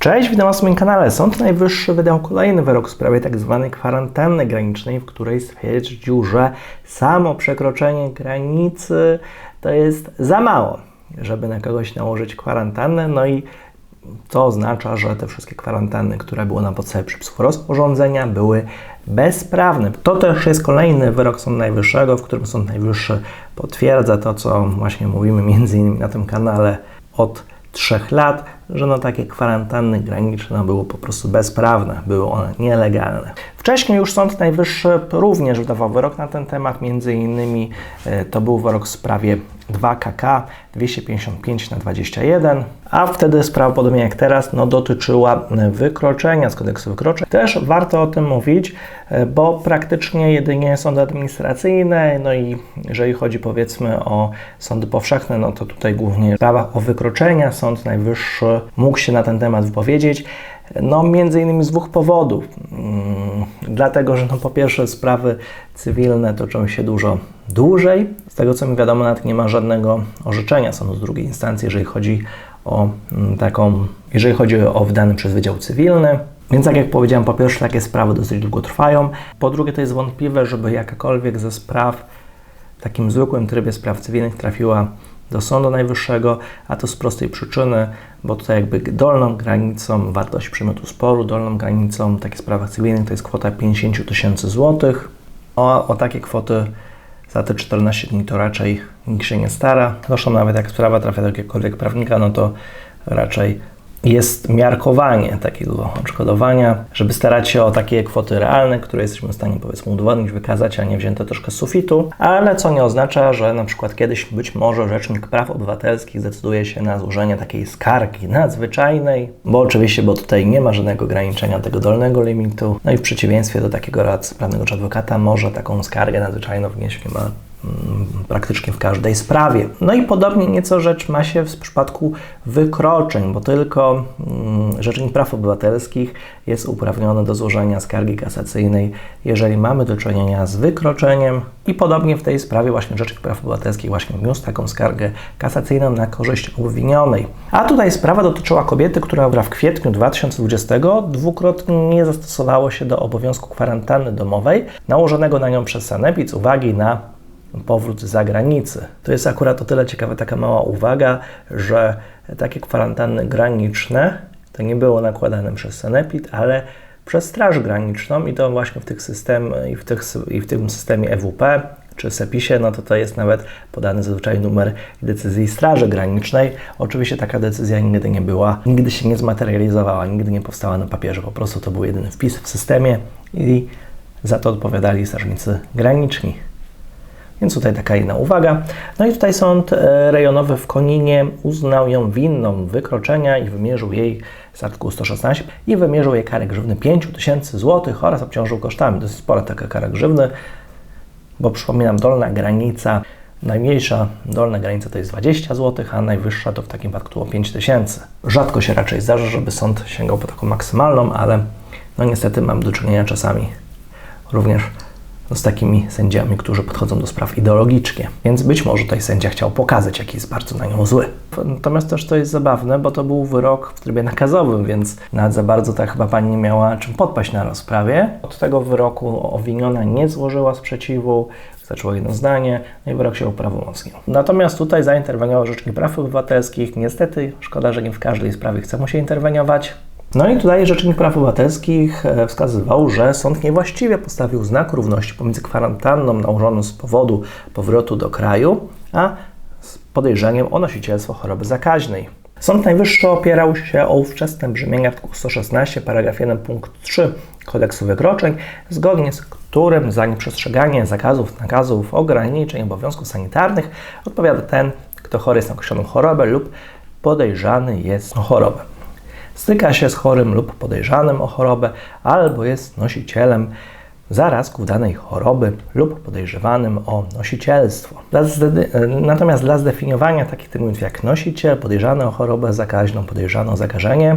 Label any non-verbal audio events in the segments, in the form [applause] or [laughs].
Cześć, witam Was na moim kanale. Sąd Najwyższy wydał kolejny wyrok w sprawie tzw. Tak kwarantanny granicznej, w której stwierdził, że samo przekroczenie granicy to jest za mało, żeby na kogoś nałożyć kwarantannę. No i to oznacza, że te wszystkie kwarantanny, które były na podstawie przepisów rozporządzenia, były bezprawne. To też jest kolejny wyrok Sądu Najwyższego, w którym Sąd Najwyższy potwierdza to, co właśnie mówimy między innymi na tym kanale od trzech lat, że no takie kwarantanny graniczne były po prostu bezprawne, były one nielegalne. Wcześniej już Sąd Najwyższy również wydawał wyrok na ten temat, między innymi e, to był wyrok w sprawie 2KK 255 na 21, a wtedy sprawa, podobnie jak teraz, no, dotyczyła wykroczenia z kodeksu wykroczeń. Też warto o tym mówić, e, bo praktycznie jedynie sądy administracyjne, no i jeżeli chodzi powiedzmy o sądy powszechne, no to tutaj głównie w sprawach o wykroczenia Sąd Najwyższy mógł się na ten temat wypowiedzieć. No, między innymi z dwóch powodów. Mm, dlatego, że no, po pierwsze sprawy cywilne toczą się dużo dłużej. Z tego co mi wiadomo, nawet nie ma żadnego orzeczenia sądu z drugiej instancji, jeżeli chodzi o mm, taką, jeżeli chodzi o wydany przez Wydział Cywilny. Więc tak jak powiedziałem, po pierwsze takie sprawy dosyć długo trwają. Po drugie to jest wątpliwe, żeby jakakolwiek ze spraw w takim zwykłym trybie spraw cywilnych trafiła do Sądu Najwyższego, a to z prostej przyczyny, bo tutaj jakby dolną granicą wartości przymiotu sporu, dolną granicą w takich sprawach cywilnych to jest kwota 50 tysięcy złotych. O, o takie kwoty za te 14 dni to raczej nikt się nie stara. Zresztą nawet jak sprawa trafia do jakiegokolwiek prawnika, no to raczej jest miarkowanie takiego odszkodowania, żeby starać się o takie kwoty realne, które jesteśmy w stanie powiedzmy udowodnić, wykazać, a nie wzięte troszkę z sufitu, ale co nie oznacza, że na przykład kiedyś być może Rzecznik Praw Obywatelskich zdecyduje się na złożenie takiej skargi nadzwyczajnej, bo oczywiście, bo tutaj nie ma żadnego ograniczenia tego dolnego limitu, no i w przeciwieństwie do takiego radcy prawnego czy adwokata może taką skargę nadzwyczajną wnieść ma Mm, praktycznie w każdej sprawie. No i podobnie nieco rzecz ma się w przypadku wykroczeń, bo tylko mm, Rzecznik Praw Obywatelskich jest uprawniony do złożenia skargi kasacyjnej, jeżeli mamy do czynienia z wykroczeniem i podobnie w tej sprawie właśnie Rzecznik Praw Obywatelskich właśnie wniósł taką skargę kasacyjną na korzyść obwinionej. A tutaj sprawa dotyczyła kobiety, która w kwietniu 2020 dwukrotnie nie zastosowało się do obowiązku kwarantanny domowej nałożonego na nią przez Sanepid z uwagi na powrót z zagranicy. To jest akurat o tyle ciekawa taka mała uwaga, że takie kwarantanny graniczne to nie było nakładane przez Sanepid, ale przez Straż Graniczną i to właśnie w, tych system, i w, tych, i w tym systemie EWP czy SEPISie, no to to jest nawet podany zazwyczaj numer decyzji Straży Granicznej. Oczywiście taka decyzja nigdy nie była, nigdy się nie zmaterializowała, nigdy nie powstała na papierze, po prostu to był jedyny wpis w systemie i za to odpowiadali strażnicy graniczni. Więc tutaj taka jedna uwaga. No i tutaj sąd e, rejonowy w Koninie uznał ją winną wykroczenia i wymierzył jej z artykułu 116 i wymierzył jej karę grzywny 5 tysięcy złotych oraz obciążył kosztami. Dosyć spora taka kara grzywny, bo przypominam, dolna granica, najmniejsza dolna granica to jest 20 zł, a najwyższa to w takim wypadku 5 tysięcy. Rzadko się raczej zdarza, żeby sąd sięgał po taką maksymalną, ale no niestety mam do czynienia czasami również z takimi sędziami, którzy podchodzą do spraw ideologicznie. Więc być może tutaj sędzia chciał pokazać, jaki jest bardzo na nią zły. Natomiast też to jest zabawne, bo to był wyrok w trybie nakazowym, więc nawet za bardzo ta chyba pani nie miała czym podpaść na rozprawie. Od tego wyroku owiniona nie złożyła sprzeciwu, zaczęło jedno zdanie, no i wyrok się uprawomocnił. Natomiast tutaj zainterweniował Rzecznik Praw Obywatelskich. Niestety, szkoda, że nie w każdej sprawie chce mu się interweniować. No i tutaj Rzecznik Praw Obywatelskich e, wskazywał, że sąd niewłaściwie postawił znak równości pomiędzy kwarantanną nałożoną z powodu powrotu do kraju, a podejrzeniem o nosicielstwo choroby zakaźnej. Sąd Najwyższy opierał się o ówczesne brzmienie artykułu 116 paragraf 1 punkt 3 kodeksu wykroczeń, zgodnie z którym za nieprzestrzeganie zakazów, nakazów, ograniczeń, obowiązków sanitarnych odpowiada ten, kto chory jest na określoną chorobę lub podejrzany jest o chorobę styka się z chorym lub podejrzanym o chorobę, albo jest nosicielem zarazków danej choroby lub podejrzewanym o nosicielstwo. Natomiast dla zdefiniowania takich terminów jak nosiciel, podejrzany o chorobę zakaźną, podejrzane o zakażenie,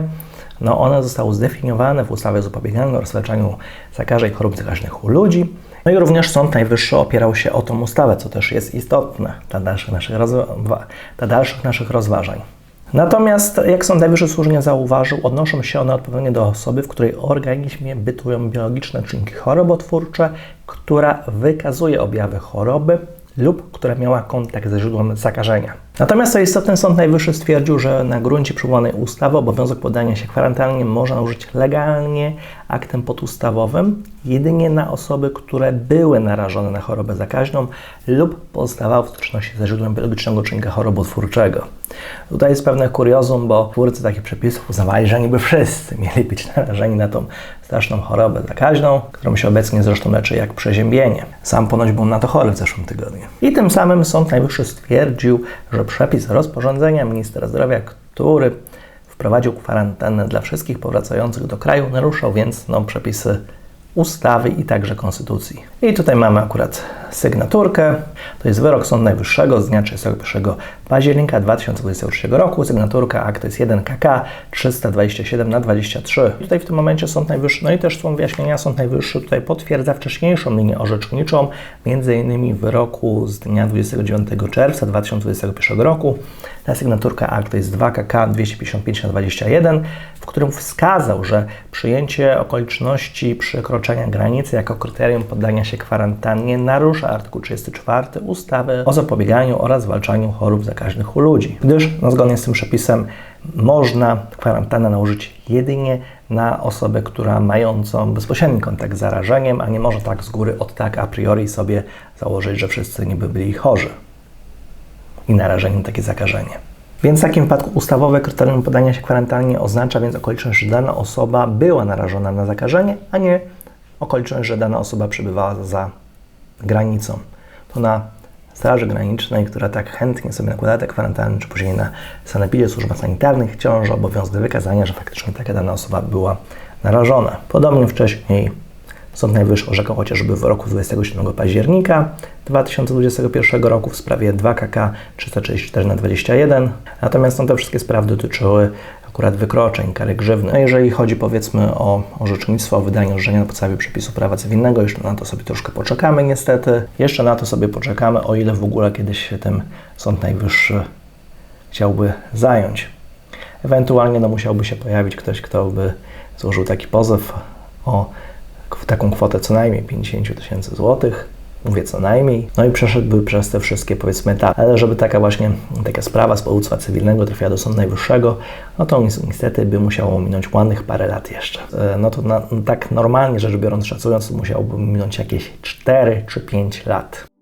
no one zostały zdefiniowane w ustawie o zapobieganiu oraz leczeniu zakażeń chorób zakaźnych u ludzi. No i również Sąd Najwyższy opierał się o tą ustawę, co też jest istotne dla dalszych naszych, rozwa- dla dalszych naszych rozważań. Natomiast, jak Najwyższy słusznie zauważył, odnoszą się one odpowiednio do osoby, w której organizmie bytują biologiczne czynniki chorobotwórcze, która wykazuje objawy choroby lub która miała kontakt ze źródłem zakażenia. Natomiast co istotne, Sąd Najwyższy stwierdził, że na gruncie przywołanej ustawy obowiązek podania się kwarantannie można nałożyć legalnie aktem podustawowym jedynie na osoby, które były narażone na chorobę zakaźną lub pozostawały w styczności ze źródłem biologicznego czynnika chorobotwórczego. Tutaj jest pewne kuriozum, bo twórcy takich przepisów uznawali, że niby wszyscy mieli być [laughs] narażeni na tą straszną chorobę zakaźną, którą się obecnie zresztą leczy jak przeziębienie. Sam ponoć był na to chory w zeszłym tygodniu. I tym samym Sąd Najwyższy stwierdził, że przepis rozporządzenia ministra zdrowia, który wprowadził kwarantannę dla wszystkich powracających do kraju, naruszał więc no, przepisy ustawy i także konstytucji. I tutaj mamy akurat sygnaturkę. To jest wyrok Sądu Najwyższego z dnia 31 października 2023 roku. Sygnaturka akt jest 1 KK 327 na 23. Tutaj w tym momencie Sąd Najwyższy, no i też są wyjaśnienia, Sąd Najwyższy tutaj potwierdza wcześniejszą linię orzeczniczą, między innymi wyroku z dnia 29 czerwca 2021 roku. Ta sygnaturka akt jest 2 KK 255 na 21, w którym wskazał, że przyjęcie okoliczności przekroczenia granicy jako kryterium poddania się kwarantannie narusza artykuł 34 ustawy o zapobieganiu oraz zwalczaniu chorób zakaźnych u ludzi, gdyż no, zgodnie z tym przepisem można kwarantannę nałożyć jedynie na osobę, która mającą bezpośredni kontakt z zarażeniem, a nie może tak z góry od tak a priori sobie założyć, że wszyscy niby byli chorzy i narażeni na takie zakażenie. Więc w takim wypadku ustawowe kryterium podania się kwarantannie oznacza więc okoliczność, że dana osoba była narażona na zakażenie, a nie okoliczność, że dana osoba przebywała za granicą. To na Straży Granicznej, która tak chętnie sobie nakłada te kwarantanny, czy później na sanepidzie służbach sanitarnych, ciąży obowiązek wykazania, że faktycznie taka dana osoba była narażona. Podobnie wcześniej Sąd Najwyższy orzekał chociażby w roku 27 października 2021 roku w sprawie 2 KK 334 na 21. Natomiast no, te wszystkie sprawy dotyczyły akurat wykroczeń, kary grzywny. No jeżeli chodzi powiedzmy o orzecznictwo o wydaniu orzeczenia na podstawie przepisu prawa cywilnego, jeszcze na to sobie troszkę poczekamy niestety. Jeszcze na to sobie poczekamy, o ile w ogóle kiedyś się tym Sąd Najwyższy chciałby zająć. Ewentualnie no, musiałby się pojawić ktoś, kto by złożył taki pozew o taką kwotę co najmniej 50 tysięcy złotych, mówię co najmniej, no i przeszedłby przez te wszystkie powiedzmy etapy. Ale żeby taka właśnie taka sprawa z powództwa cywilnego trafiła do Sądu Najwyższego, no to niestety by musiało minąć ładnych parę lat jeszcze. E, no to na, tak normalnie rzecz biorąc, szacując, musiałoby minąć jakieś 4 czy 5 lat.